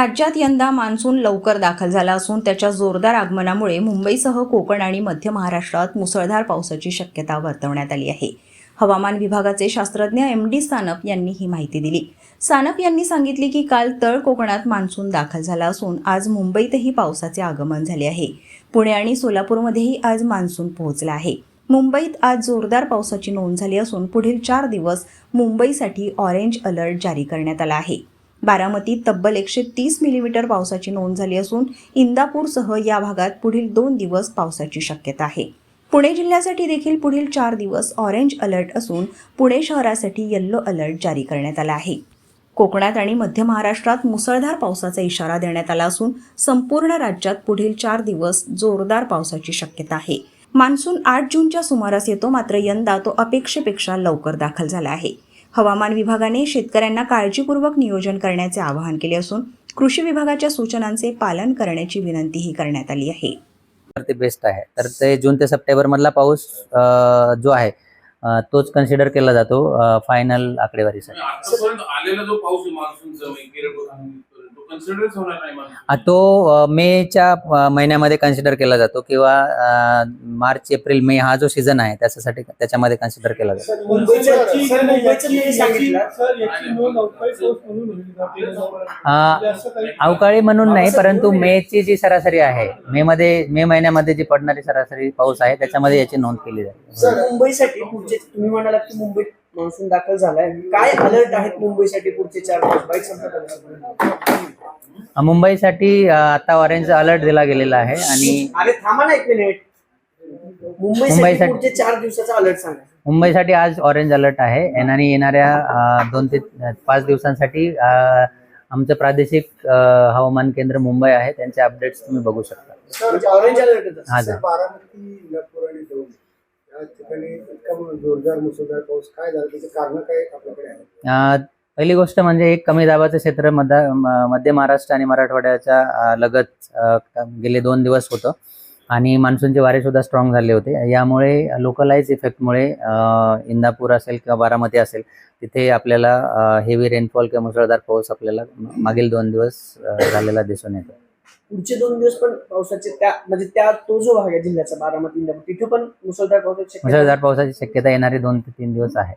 राज्यात यंदा मान्सून लवकर दाखल झाला असून त्याच्या जोरदार आगमनामुळे मुंबईसह कोकण आणि मध्य महाराष्ट्रात मुसळधार पावसाची शक्यता वर्तवण्यात आली आहे. हवामान विभागाचे शास्त्रज्ञ एम डी सानप यांनी ही माहिती दिली. सानप यांनी सांगितले की काल तळ कोकणात मान्सून दाखल झाला असून आज मुंबईतही पावसाचे आगमन झाले आहे. पुणे आणि सोलापूरमध्येही आज मान्सून पोहोचला आहे. मुंबईत आज जोरदार पावसाची नोंद झाली असून पुढील चार दिवस मुंबईसाठी ऑरेंज अलर्ट जारी करण्यात आला आहे. बारामतीत तब्बल एकशे तीस मिलीमीटर पावसाची नोंद झाली असून इंदापूरसह या भागात पुढील दोन दिवस पावसाची शक्यता आहे. पुणे जिल्ह्यासाठी देखील पुढील चार दिवस ऑरेंज अलर्ट असून पुणे शहरासाठी येल्लो अलर्ट जारी करण्यात आला आहे. कोकणात आणि मध्य महाराष्ट्रात मुसळधार पावसाचा इशारा देण्यात आला असून संपूर्ण राज्यात पुढील चार दिवस जोरदार पावसाची शक्यता आहे. मान्सून आठ जूनच्या सुमारास येतो मात्र यंदा तो अपेक्षेपेक्षा लवकर दाखल झाला आहे. हवामान विभागाने शेतकऱ्यांना काळजीपूर्वक नियोजन करण्याचे आवाहन केले असून कृषी विभागाच्या सूचनांचे पालन करण्याची विनंतीही करण्यात आली आहे. तर ते बेस्ट आहे. तर ते जून ते सप्टेंबर मधला पाऊस जो आहे तोच कन्सिडर केला जातो फायनल आकडेवारीसाठी. तो कन्सिडरच होणार नाही मान्सून अं, तो अं, मेच्या महिन्यामध्ये कन्सिडर केला जातो किंवा मार्च एप्रिल मे हा जो सीझन आहे त्याच्यासाठी त्याच्यामध्ये कन्सिडर केला जातो. अवकाळी म्हणून नाही परंतु मेची जी सरासरी आहे मे मध्ये मे महिन्यामध्ये जी पडणारी सरासरी पाऊस आहे त्याच्यामध्ये याची नोंद केली जाते. मुंबईसाठी तुम्ही म्हणालात की मुंबईत मान्सून दाखल झालाय. काय अलर्ट आहेत मुंबईसाठी पुढचे चार दिवस? बाईक संपत मुंबईसाठी आता ऑरेंज अलर्ट दिला गेलेला आहे आणि अरे थांबा ना एक मिनिट मुंबईसाठी पुढचे चार दिवसाचा अलर्ट सांगा. मुंबईसाठी आज ऑरेंज अलर्ट आहे आणि येणाऱ्या दोन ते पाच दिवसांसाठी आमचं प्रादेशिक हवामान केंद्र मुंबई आहे. त्यांचे अपडेट्स तुम्ही बघू शकता. ऑरेंज अलर्ट हा ठिकाणी इतका जोरदार मुसळधार पाऊस काय झाला? त्याचे कारण काय आपल्याकडे आहे पहिली गोष्ट म्हणजे एक कमी दाबाचं क्षेत्र मध्य मध्य महाराष्ट्र आणि मराठवाड्याच्या लगत गेले दोन दिवस होतं. आणि मान्सूनचे वारे सुद्धा स्ट्रॉंग झाले होते. यामुळे लोकलाइज इफेक्टमुळे इंदापूर असेल किंवा बारामती असेल तिथे आपल्याला हेवी रेनफॉल किंवा मुसळधार पाऊस आपल्याला मागील दोन दिवस झालेला दिसून येतो. पुढचे दोन दिवस पण पावसाचे त्या म्हणजे त्या तो जो भाग आहे जिल्ह्याचा बारामती इंदापूर तिथे पण मुसळधार पावसाची शक्यता मुसळधार पावसाची शक्यता येणारे दोन ते तीन दिवस आहे.